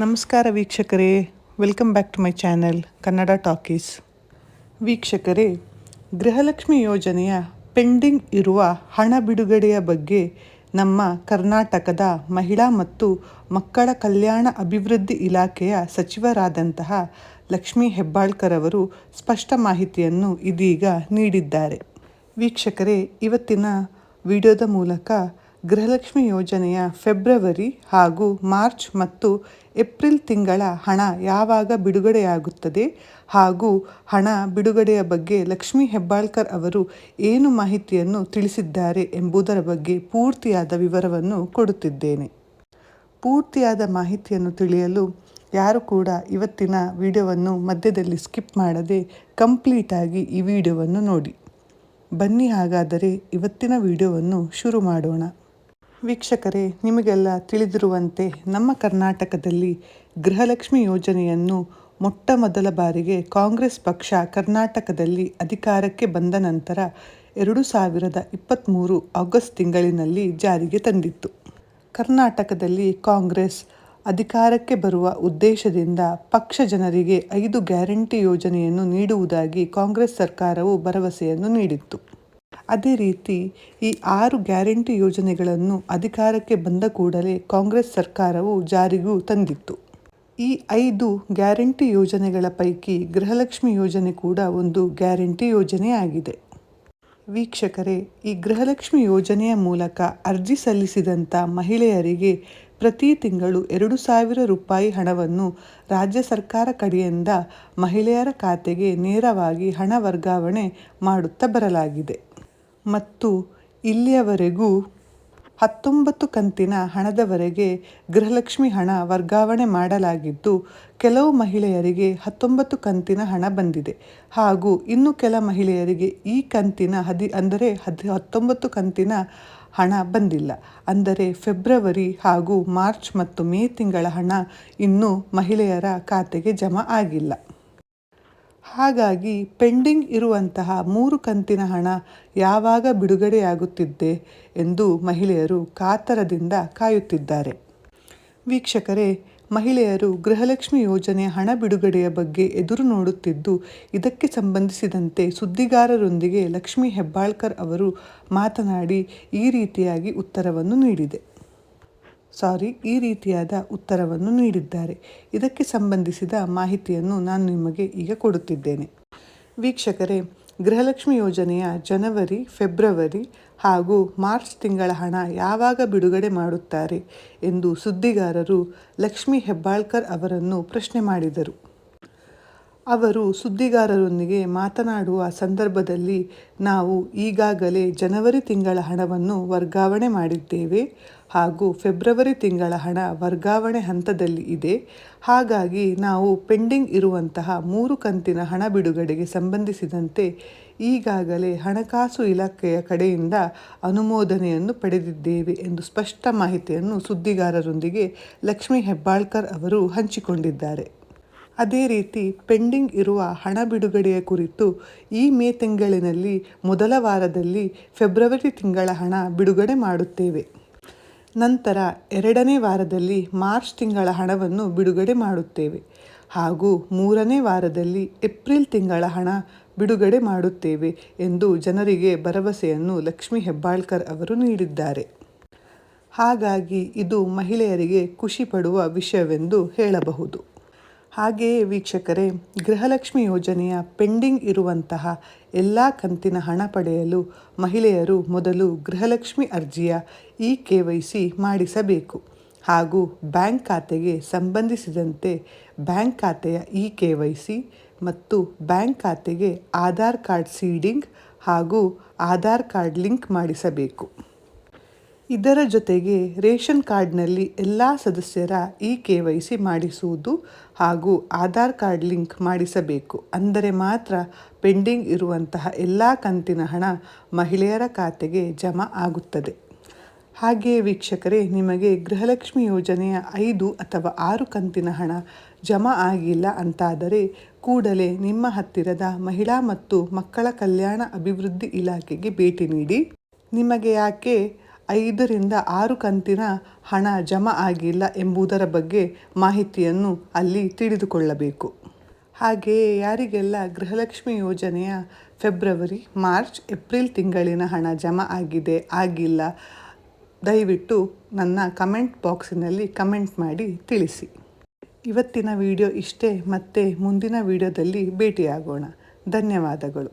ನಮಸ್ಕಾರ ವೀಕ್ಷಕರೇ, welcome back to my channel Kannada talkies. ವೀಕ್ಷಕರೇ, ಗೃಹಲಕ್ಷ್ಮಿ ಯೋಜನೆಯ ಪೆಂಡಿಂಗ್ ಇರುವ ಹಣ ಬಿಡುಗಡೆಯ ಬಗ್ಗೆ ನಮ್ಮ ಕರ್ನಾಟಕದ ಮಹಿಳಾ ಮತ್ತು ಮಕ್ಕಳ ಕಲ್ಯಾಣ ಅಭಿವೃದ್ಧಿ ಇಲಾಖೆಯ ಸಚಿವರಾದಂತಹ ಲಕ್ಷ್ಮೀ ಹೆಬ್ಬಾಳ್ಕರ್ ಅವರು ಸ್ಪಷ್ಟ ಮಾಹಿತಿಯನ್ನು ಇದೀಗ ನೀಡಿದ್ದಾರೆ. ವೀಕ್ಷಕರೇ, ಇವತ್ತಿನ ವಿಡಿಯೋದ ಮೂಲಕ ಗೃಹಲಕ್ಷ್ಮಿ ಯೋಜನೆಯ ಫೆಬ್ರವರಿ ಹಾಗೂ ಮಾರ್ಚ್ ಮತ್ತು ಏಪ್ರಿಲ್ ತಿಂಗಳ ಹಣ ಯಾವಾಗ ಬಿಡುಗಡೆಯಾಗುತ್ತದೆ ಹಾಗೂ ಹಣ ಬಿಡುಗಡೆಯ ಬಗ್ಗೆ ಲಕ್ಷ್ಮೀ ಹೆಬ್ಬಾಳ್ಕರ್ ಅವರು ಏನು ಮಾಹಿತಿಯನ್ನು ತಿಳಿಸಿದ್ದಾರೆ ಎಂಬುದರ ಬಗ್ಗೆ ಪೂರ್ತಿಯಾದ ವಿವರವನ್ನು ಕೊಡುತ್ತಿದ್ದೇನೆ. ಪೂರ್ತಿಯಾದ ಮಾಹಿತಿಯನ್ನು ತಿಳಿಯಲು ಯಾರು ಕೂಡ ಇವತ್ತಿನ ವಿಡಿಯೋವನ್ನು ಮಧ್ಯದಲ್ಲಿ ಸ್ಕಿಪ್ ಮಾಡದೆ ಕಂಪ್ಲೀಟಾಗಿ ಈ ವಿಡಿಯೋವನ್ನು ನೋಡಿ. ಬನ್ನಿ ಹಾಗಾದರೆ ಇವತ್ತಿನ ವಿಡಿಯೋವನ್ನು ಶುರು ಮಾಡೋಣ. ವೀಕ್ಷಕರೇ, ನಿಮಗೆಲ್ಲ ತಿಳಿದಿರುವಂತೆ ನಮ್ಮ ಕರ್ನಾಟಕದಲ್ಲಿ ಗೃಹಲಕ್ಷ್ಮಿ ಯೋಜನೆಯನ್ನು ಮೊಟ್ಟ ಮೊದಲ ಬಾರಿಗೆ ಕಾಂಗ್ರೆಸ್ ಪಕ್ಷ ಕರ್ನಾಟಕದಲ್ಲಿ ಅಧಿಕಾರಕ್ಕೆ ಬಂದ ನಂತರ ಎರಡು ಸಾವಿರದ ಇಪ್ಪತ್ತ್ಮೂರು ಆಗಸ್ಟ್ ತಿಂಗಳಿನಲ್ಲಿ ಜಾರಿಗೆ ತಂದಿತ್ತು. ಕರ್ನಾಟಕದಲ್ಲಿ ಕಾಂಗ್ರೆಸ್ ಅಧಿಕಾರಕ್ಕೆ ಬರುವ ಉದ್ದೇಶದಿಂದ ಪಕ್ಷ ಜನರಿಗೆ ಐದು ಗ್ಯಾರಂಟಿ ಯೋಜನೆಯನ್ನು ನೀಡುವುದಾಗಿ ಕಾಂಗ್ರೆಸ್ ಸರ್ಕಾರವು ಭರವಸೆಯನ್ನು ನೀಡಿತ್ತು. ಅದೇ ರೀತಿ ಈ ಆರು ಗ್ಯಾರಂಟಿ ಯೋಜನೆಗಳನ್ನು ಅಧಿಕಾರಕ್ಕೆ ಬಂದ ಕೂಡಲೇ ಕಾಂಗ್ರೆಸ್ ಸರ್ಕಾರವು ಜಾರಿಗೂ ತಂದಿತ್ತು. ಈ ಐದು ಗ್ಯಾರಂಟಿ ಯೋಜನೆಗಳ ಪೈಕಿ ಗೃಹಲಕ್ಷ್ಮಿ ಯೋಜನೆ ಕೂಡ ಒಂದು ಗ್ಯಾರಂಟಿ ಯೋಜನೆಯಾಗಿದೆ. ವೀಕ್ಷಕರೇ, ಈ ಗೃಹಲಕ್ಷ್ಮಿ ಯೋಜನೆಯ ಮೂಲಕ ಅರ್ಜಿ ಸಲ್ಲಿಸಿದಂಥ ಮಹಿಳೆಯರಿಗೆ ಪ್ರತಿ ತಿಂಗಳು ಎರಡು ಸಾವಿರ ರೂಪಾಯಿ ಹಣವನ್ನು ರಾಜ್ಯ ಸರ್ಕಾರ ಕಡೆಯಿಂದ ಮಹಿಳೆಯರ ಖಾತೆಗೆ ನೇರವಾಗಿ ಹಣ ವರ್ಗಾವಣೆ ಮಾಡುತ್ತಾ ಬರಲಾಗಿದೆ. ಮತ್ತು ಇಲ್ಲಿಯವರೆಗೂ ಹತ್ತೊಂಬತ್ತು ಕಂತಿನ ಹಣದವರೆಗೆ ಗೃಹಲಕ್ಷ್ಮಿ ಹಣ ವರ್ಗಾವಣೆ ಮಾಡಲಾಗಿದ್ದು, ಕೆಲವು ಮಹಿಳೆಯರಿಗೆ ಹತ್ತೊಂಬತ್ತು ಕಂತಿನ ಹಣ ಬಂದಿದೆ. ಹಾಗೂ ಇನ್ನು ಕೆಲ ಮಹಿಳೆಯರಿಗೆ ಈ ಕಂತಿನ ಹದಿ, ಅಂದರೆ ಹದಿ, ಹತ್ತೊಂಬತ್ತು ಕಂತಿನ ಹಣ ಬಂದಿಲ್ಲ. ಅಂದರೆ ಫೆಬ್ರವರಿ ಹಾಗೂ ಮಾರ್ಚ್ ಮತ್ತು ಮೇ ತಿಂಗಳ ಹಣ ಇನ್ನೂ ಮಹಿಳೆಯರ ಖಾತೆಗೆ ಜಮಾ ಆಗಿಲ್ಲ. ಹಾಗಾಗಿ ಪೆಂಡಿಂಗ್ ಇರುವಂತಹ ಮೂರು ಕಂತಿನ ಹಣ ಯಾವಾಗ ಬಿಡುಗಡೆಯಾಗುತ್ತಿದ್ದೆ ಎಂದು ಮಹಿಳೆಯರು ಕಾತರದಿಂದ ಕಾಯುತ್ತಿದ್ದಾರೆ. ವೀಕ್ಷಕರೇ, ಮಹಿಳೆಯರು ಗೃಹಲಕ್ಷ್ಮಿ ಯೋಜನೆ ಹಣ ಬಿಡುಗಡೆಯ ಬಗ್ಗೆ ಎದುರು ನೋಡುತ್ತಿದ್ದು, ಇದಕ್ಕೆ ಸಂಬಂಧಿಸಿದಂತೆ ಸುದ್ದಿಗಾರರೊಂದಿಗೆ ಲಕ್ಷ್ಮಿ ಹೆಬ್ಬಾಳ್ಕರ್ ಅವರು ಮಾತನಾಡಿ ಈ ರೀತಿಯಾಗಿ ಉತ್ತರವನ್ನು ನೀಡಿದೆ. ಸಾರಿ, ಈ ರೀತಿಯಾದ ಉತ್ತರವನ್ನು ನೀಡಿದ್ದಾರೆ. ಇದಕ್ಕೆ ಸಂಬಂಧಿಸಿದ ಮಾಹಿತಿಯನ್ನು ನಾನು ನಿಮಗೆ ಈಗ ಕೊಡುತ್ತಿದ್ದೇನೆ. ವೀಕ್ಷಕರೇ, ಗೃಹಲಕ್ಷ್ಮಿ ಯೋಜನೆಯ ಜನವರಿ, ಫೆಬ್ರವರಿ ಹಾಗೂ ಮಾರ್ಚ್ ತಿಂಗಳ ಹಣ ಯಾವಾಗ ಬಿಡುಗಡೆ ಮಾಡುತ್ತಾರೆ ಎಂದು ಸುದ್ದಿಗಾರರು ಲಕ್ಷ್ಮಿ ಹೆಬ್ಬಾಳ್ಕರ್ ಅವರನ್ನು ಪ್ರಶ್ನೆ ಮಾಡಿದರು. ಅವರು ಸುದ್ದಿಗಾರರೊಂದಿಗೆ ಮಾತನಾಡುವ ಸಂದರ್ಭದಲ್ಲಿ ನಾವು ಈಗಾಗಲೇ ಜನವರಿ ತಿಂಗಳ ಹಣವನ್ನು ವರ್ಗಾವಣೆ ಮಾಡಿದ್ದೇವೆ ಹಾಗೂ ಫೆಬ್ರವರಿ ತಿಂಗಳ ಹಣ ವರ್ಗಾವಣೆ ಹಂತದಲ್ಲಿ ಇದೆ. ಹಾಗಾಗಿ ನಾವು ಪೆಂಡಿಂಗ್ ಇರುವಂತಹ ಮೂರು ಕಂತಿನ ಹಣ ಬಿಡುಗಡೆಗೆ ಸಂಬಂಧಿಸಿದಂತೆ ಈಗಾಗಲೇ ಹಣಕಾಸು ಇಲಾಖೆಯ ಕಡೆಯಿಂದ ಅನುಮೋದನೆಯನ್ನು ಪಡೆದಿದ್ದೇವೆ ಎಂದು ಸ್ಪಷ್ಟ ಮಾಹಿತಿಯನ್ನು ಸುದ್ದಿಗಾರರೊಂದಿಗೆ ಲಕ್ಷ್ಮೀ ಹೆಬ್ಬಾಳ್ಕರ್ ಅವರು ಹಂಚಿಕೊಂಡಿದ್ದಾರೆ. ಅದೇ ರೀತಿ ಪೆಂಡಿಂಗ್ ಇರುವ ಹಣ ಬಿಡುಗಡೆಯ ಕುರಿತು ಈ ಮೇ ತಿಂಗಳಿನಲ್ಲಿ ಮೊದಲ ವಾರದಲ್ಲಿ ಫೆಬ್ರವರಿ ತಿಂಗಳ ಹಣ ಬಿಡುಗಡೆ ಮಾಡುತ್ತೇವೆ. ನಂತರ ಎರಡನೇ ವಾರದಲ್ಲಿ ಮಾರ್ಚ್ ತಿಂಗಳ ಹಣವನ್ನು ಬಿಡುಗಡೆ ಮಾಡುತ್ತೇವೆ ಹಾಗೂ ಮೂರನೇ ವಾರದಲ್ಲಿ ಏಪ್ರಿಲ್ ತಿಂಗಳ ಹಣ ಬಿಡುಗಡೆ ಮಾಡುತ್ತೇವೆ ಎಂದು ಜನರಿಗೆ ಭರವಸೆಯನ್ನು ಲಕ್ಷ್ಮಿ ಹೆಬ್ಬಾಳ್ಕರ್ ಅವರು ನೀಡಿದ್ದಾರೆ. ಹಾಗಾಗಿ ಇದು ಮಹಿಳೆಯರಿಗೆ ಖುಷಿ ಪಡುವ ವಿಷಯವೆಂದು ಹೇಳಬಹುದು. ಹಾಗೆಯೇ ವೀಕ್ಷಕರೇ, ಗೃಹಲಕ್ಷ್ಮಿ ಯೋಜನೆಯ ಪೆಂಡಿಂಗ್ ಇರುವಂತಹ ಎಲ್ಲ ಕಂತಿನ ಹಣ ಪಡೆಯಲು ಮಹಿಳೆಯರು ಮೊದಲು ಗೃಹಲಕ್ಷ್ಮಿ ಅರ್ಜಿಯ ಇ ಕೆ ವೈ ಸಿ ಮಾಡಿಸಬೇಕು. ಹಾಗೂ ಬ್ಯಾಂಕ್ ಖಾತೆಗೆ ಸಂಬಂಧಿಸಿದಂತೆ ಬ್ಯಾಂಕ್ ಖಾತೆಯ ಇ ಕೆ ವೈ ಸಿ ಮತ್ತು ಬ್ಯಾಂಕ್ ಖಾತೆಗೆ ಆಧಾರ್ ಕಾರ್ಡ್ ಸೀಡಿಂಗ್ ಹಾಗೂ ಆಧಾರ್ ಕಾರ್ಡ್ ಲಿಂಕ್ ಮಾಡಿಸಬೇಕು. ಇದರ ಜೊತೆಗೆ ರೇಷನ್ ಕಾರ್ಡ್ನಲ್ಲಿ ಎಲ್ಲ ಸದಸ್ಯರ ಇ ಕೆ ವೈ ಸಿ ಮಾಡಿಸುವುದು ಹಾಗೂ ಆಧಾರ್ ಕಾರ್ಡ್ ಲಿಂಕ್ ಮಾಡಿಸಬೇಕು. ಅಂದರೆ ಮಾತ್ರ ಪೆಂಡಿಂಗ್ ಇರುವಂತಹ ಎಲ್ಲ ಕಂತಿನ ಹಣ ಮಹಿಳೆಯರ ಖಾತೆಗೆ ಜಮಾ ಆಗುತ್ತದೆ. ಹಾಗೆಯೇ ವೀಕ್ಷಕರೇ, ನಿಮಗೆ ಗೃಹಲಕ್ಷ್ಮಿ ಯೋಜನೆಯ ಐದು ಅಥವಾ ಆರು ಕಂತಿನ ಹಣ ಜಮಾ ಆಗಿಲ್ಲ ಅಂತಾದರೆ ಕೂಡಲೇ ನಿಮ್ಮ ಹತ್ತಿರದ ಮಹಿಳಾ ಮತ್ತು ಮಕ್ಕಳ ಕಲ್ಯಾಣ ಅಭಿವೃದ್ಧಿ ಇಲಾಖೆಗೆ ಭೇಟಿ ನೀಡಿ. ನಿಮಗೆ ಯಾಕೆ ಐದರಿಂದ ಆರು ಕಂತಿನ ಹಣ ಜಮಾ ಆಗಿಲ್ಲ ಎಂಬುದರ ಬಗ್ಗೆ ಮಾಹಿತಿಯನ್ನು ಅಲ್ಲಿ ತಿಳಿದುಕೊಳ್ಳಬೇಕು. ಹಾಗೆಯೇ ಯಾರಿಗೆಲ್ಲ ಗೃಹಲಕ್ಷ್ಮಿ ಯೋಜನೆಯ ಫೆಬ್ರವರಿ, ಮಾರ್ಚ್, ಏಪ್ರಿಲ್ ತಿಂಗಳಿನ ಹಣ ಜಮಾ ಆಗಿದೆ, ಆಗಿಲ್ಲ, ದಯವಿಟ್ಟು ನನ್ನ ಕಮೆಂಟ್ ಬಾಕ್ಸಿನಲ್ಲಿ ಕಮೆಂಟ್ ಮಾಡಿ ತಿಳಿಸಿ. ಇವತ್ತಿನ ವಿಡಿಯೋ ಇಷ್ಟೇ, ಮತ್ತೆ ಮುಂದಿನ ವಿಡಿಯೋದಲ್ಲಿ ಭೇಟಿಯಾಗೋಣ. ಧನ್ಯವಾದಗಳು.